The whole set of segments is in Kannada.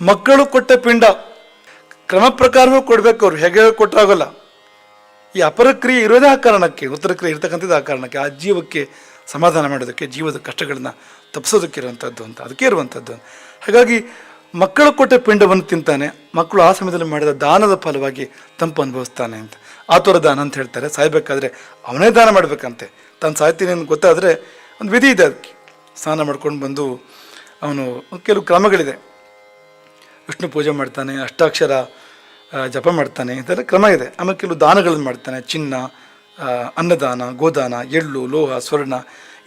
ಮಕ್ಕಳು ಕೊಟ್ಟ ಪಿಂಡ. ಕ್ರಮ ಪ್ರಕಾರವೂ ಕೊಡ್ಬೇಕು ಅವ್ರು. ಹೇಗೆ ಕೊಟ್ಟಾಗಲ್ಲ ಈ ಅಪರಕ್ರಿಯೆ ಇರೋದೇ ಆ ಕಾರಣಕ್ಕೆ, ಉತ್ತರ ಕ್ರಿಯೆ ಇರ್ತಕ್ಕಂಥದ್ದು ಆ ಕಾರಣಕ್ಕೆ, ಆ ಜೀವಕ್ಕೆ ಸಮಾಧಾನ ಮಾಡೋದಕ್ಕೆ, ಜೀವದ ಕಷ್ಟಗಳನ್ನ ತಪ್ಪಿಸೋದಕ್ಕೆ ಇರುವಂಥದ್ದು ಅಂತ, ಅದಕ್ಕೆ ಇರುವಂಥದ್ದು ಹಾಗಾಗಿ ಮಕ್ಕಳು ಕೊಟ್ಟ ಪಿಂಡವನ್ನು ತಿಂತಾನೆ, ಮಕ್ಕಳು ಆ ಸಮಯದಲ್ಲಿ ಮಾಡಿದ ದಾನದ ಫಲವಾಗಿ ತಂಪು ಅನುಭವಿಸ್ತಾನೆ ಅಂತ. ಆತುರ ದಾನ ಅಂತ ಹೇಳ್ತಾರೆ. ಸಾಯ್ಬೇಕಾದ್ರೆ ಅವನೇ ದಾನ ಮಾಡಬೇಕಂತೆ. ತಾನು ಸಾಯ್ತೀನಿ ಅಂತ ಗೊತ್ತಾದರೆ ಒಂದು ವಿಧಿ ಇದೆ ಅದಕ್ಕೆ. ಸ್ನಾನ ಮಾಡ್ಕೊಂಡು ಬಂದು ಅವನು ಕೆಲವು ಕ್ರಮಗಳಿದೆ. ವಿಷ್ಣು ಪೂಜೆ ಮಾಡ್ತಾನೆ, ಅಷ್ಟಾಕ್ಷರ ಜಪ ಮಾಡ್ತಾನೆ, ಇದೆಲ್ಲ ಕ್ರಮ ಇದೆ. ಆಮೇಲೆ ಕೆಲವು ದಾನಗಳನ್ನು ಮಾಡ್ತಾನೆ, ಚಿನ್ನ ಅನ್ನದಾನ, ಗೋದಾನ, ಎಳ್ಳು, ಲೋಹ, ಸ್ವರ್ಣ,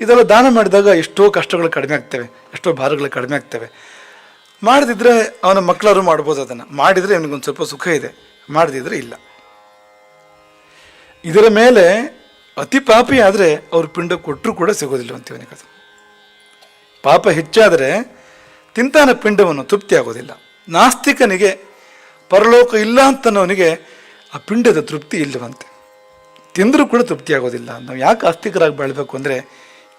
ಇದೆಲ್ಲ ದಾನ ಮಾಡಿದಾಗ ಎಷ್ಟೋ ಕಷ್ಟಗಳು ಕಡಿಮೆ ಆಗ್ತವೆ, ಎಷ್ಟೋ ಭಾರಗಳು ಕಡಿಮೆ ಆಗ್ತವೆ. ಮಾಡದಿದ್ರೆ ಅವನ ಮಕ್ಕಳಾರು ಮಾಡ್ಬೋದು ಅದನ್ನು. ಮಾಡಿದರೆ ಅವನಿಗೊಂದು ಸ್ವಲ್ಪ ಸುಖ ಇದೆ ಮಾಡದಿದ್ದರೆ ಇಲ್ಲ. ಇದರ ಮೇಲೆ ಅತಿ ಪಾಪಿ ಆದರೆ ಅವ್ರ ಪಿಂಡ ಕೊಟ್ಟರು ಕೂಡ ಸಿಗೋದಿಲ್ಲ ಅಂತ ಇವನಿಗೆ ಪಾಪ ಹೆಚ್ಚಾದರೆ ತಿಂತಾನ ಪಿಂಡವನ್ನು ತೃಪ್ತಿ ಆಗೋದಿಲ್ಲ ನಾಸ್ತಿಕನಿಗೆ ಪರಲೋಕ ಇಲ್ಲ ಅಂತನವನಿಗೆ ಆ ಪಿಂಡದ ತೃಪ್ತಿ ಇಲ್ಲವಂತೆ. ತಿಂದರೂ ಕೂಡ ತೃಪ್ತಿ ಆಗೋದಿಲ್ಲ. ನಾವು ಯಾಕೆ ಆಸ್ತಿಕರಾಗಿ ಬಾಳ್ಬೇಕು ಅಂದರೆ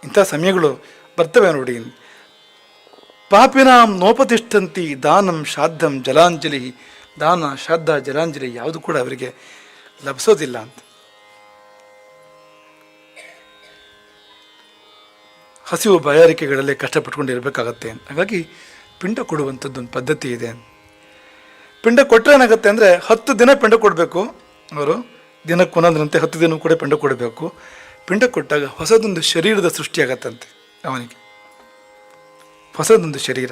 ಇಂಥ ಸಮಯಗಳು ಬರ್ತವೆ ನೋಡಿ. ಪಾಪಿನಾಂ ನೋಪತಿಷ್ಠಂತಿ ದಾನಂ ಶ್ರಾದ್ದಂ ಜಲಾಂಜಲಿ. ದಾನ, ಶ್ರಾದ್ದ, ಜಲಾಂಜಲಿ ಯಾವುದು ಕೂಡ ಅವರಿಗೆ ಲಭಿಸೋದಿಲ್ಲ ಅಂತ. ಹಸಿವು ಬಾಯಾರಿಕೆಗಳಲ್ಲಿ ಕಷ್ಟಪಟ್ಕೊಂಡು ಇರಬೇಕಾಗತ್ತೆ ಹಾಗಾಗಿ ಪಿಂಡ ಕೊಡುವಂಥದ್ದು ಒಂದು ಪದ್ಧತಿ ಇದೆ. ಪಿಂಡ ಕೊಟ್ಟರೆ ಏನಾಗುತ್ತೆ ಅಂದರೆ ಹತ್ತು ದಿನ ಪಿಂಡ ಕೊಡಬೇಕು. ಅವರು ದಿನಕ್ಕೆ ಒಂದೊಂದರಂತೆ ಹತ್ತು ದಿನ ಕೂಡ ಪಿಂಡ ಕೊಡಬೇಕು. ಪಿಂಡ ಕೊಟ್ಟಾಗ ಹೊಸದೊಂದು ಶರೀರದ ಸೃಷ್ಟಿಯಾಗತ್ತಂತೆ ಅವನಿಗೆ. ಹೊಸದೊಂದು ಶರೀರ.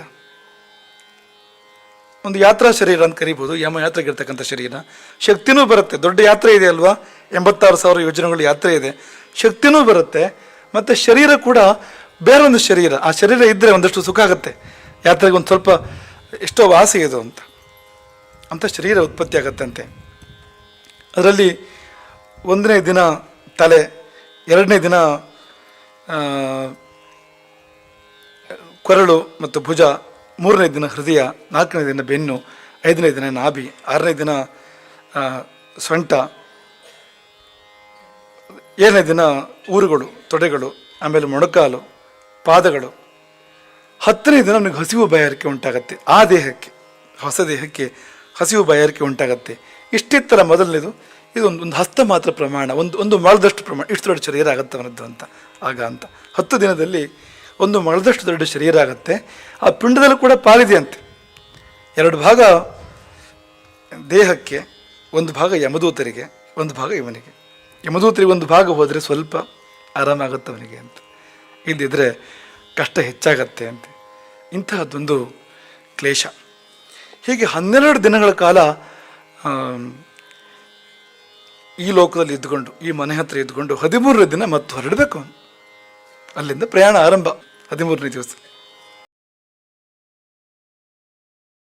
ಒಂದು ಯಾತ್ರಾ ಶರೀರ ಅಂತ ಕರಿಬೋದು ಯಮ ಯಾತ್ರೆಗೆ ಇರ್ತಕ್ಕಂಥ ಶರೀರ. ಶಕ್ತಿನೂ ಬರುತ್ತೆ. ದೊಡ್ಡ ಯಾತ್ರೆ ಇದೆ ಅಲ್ವಾ? ಎಂಬತ್ತಾರು ಸಾವಿರ ಯೋಜನೆಗಳು ಯಾತ್ರೆ ಇದೆ. ಶಕ್ತಿನೂ ಬರುತ್ತೆ. ಮತ್ತು ಶರೀರ ಕೂಡ ಬೇರೊಂದು ಶರೀರ. ಆ ಶರೀರ ಇದ್ದರೆ ಒಂದಷ್ಟು ಸುಖ ಆಗುತ್ತೆ. ಯಾತ್ರೆಗೆ ಒಂದು ಸ್ವಲ್ಪ ಎಷ್ಟೋ ವಾಸಿ ಇದು ಅಂತ. ಅಂತ ಶರೀರ ಉತ್ಪತ್ತಿ ಆಗತ್ತಂತೆ ಅದರಲ್ಲಿ ಒಂದನೇ ದಿನ ತಲೆ, ಎರಡನೇ ದಿನ ಕೊರಳು ಮತ್ತು ಭುಜ, ಮೂರನೇ ದಿನ ಹೃದಯ, ನಾಲ್ಕನೇ ದಿನ ಬೆನ್ನು, ಐದನೇ ದಿನ ನಾಭಿ, ಆರನೇ ದಿನ ಸೊಂಟ, ಏಳನೇ ದಿನ ಊರುಗಳು, ತೊಡೆಗಳು, ಆಮೇಲೆ ಮೊಣಕಾಲು, ಪಾದಗಳು. ಹತ್ತನೇ ದಿನ ನನಗೆ ಹಸಿವು ಬಯಾರಿಕೆ ಉಂಟಾಗತ್ತೆ. ಆ ದೇಹಕ್ಕೆ, ಹೊಸ ದೇಹಕ್ಕೆ ಹಸಿವು ಬಯಾರಿಕೆ ಉಂಟಾಗತ್ತೆ. ಇಷ್ಟಿತ್ತರ ಮೊದಲನೇದು ಇದು ಒಂದು ಒಂದು ಹಸ್ತ ಮಾತ್ರ ಪ್ರಮಾಣ, ಒಂದು ಒಂದು ಮಳದಷ್ಟು ಪ್ರಮಾಣ, ಇಷ್ಟು ದೊಡ್ಡ ಶರೀರ ಆಗುತ್ತೆ ಅವನದ್ದು ಅಂತ, ಆಗ ಅಂತ. ಹತ್ತು ದಿನದಲ್ಲಿ ಒಂದು ಮಳದಷ್ಟು ದೊಡ್ಡ ಶರೀರ ಆಗುತ್ತೆ. ಆ ಪಿಂಡದಲ್ಲೂ ಕೂಡ ಪಾಲಿದೆಯಂತೆ. ಎರಡು ಭಾಗ ದೇಹಕ್ಕೆ, ಒಂದು ಭಾಗ ಯಮದೂತರಿಗೆ, ಒಂದು ಭಾಗ ಇವನಿಗೆ. ಯಮದೂತರಿಗೆ ಒಂದು ಭಾಗ ಹೋದರೆ ಸ್ವಲ್ಪ ಆರಾಮಾಗುತ್ತೆ ಅವನಿಗೆ ಅಂತ. ಇಲ್ಲದಿದ್ದರೆ ಕಷ್ಟ ಹೆಚ್ಚಾಗತ್ತೆ ಅಂತ. ಇಂತಹದ್ದೊಂದು ಕ್ಲೇಶ. ಹೀಗೆ ಹನ್ನೆರಡು ದಿನಗಳ ಕಾಲ ಈ ಲೋಕದಲ್ಲಿ ಇದ್ದುಕೊಂಡು, ಈ ಮನೆ ಹತ್ರ ಇದ್ದುಕೊಂಡು ಹದಿಮೂರನೇ ದಿನ ಮತ್ತೆ ಹೊರಡಬೇಕು. ಅಲ್ಲಿಂದ ಪ್ರಯಾಣ ಆರಂಭ, ಹದಿಮೂರನೇ ದಿವಸ.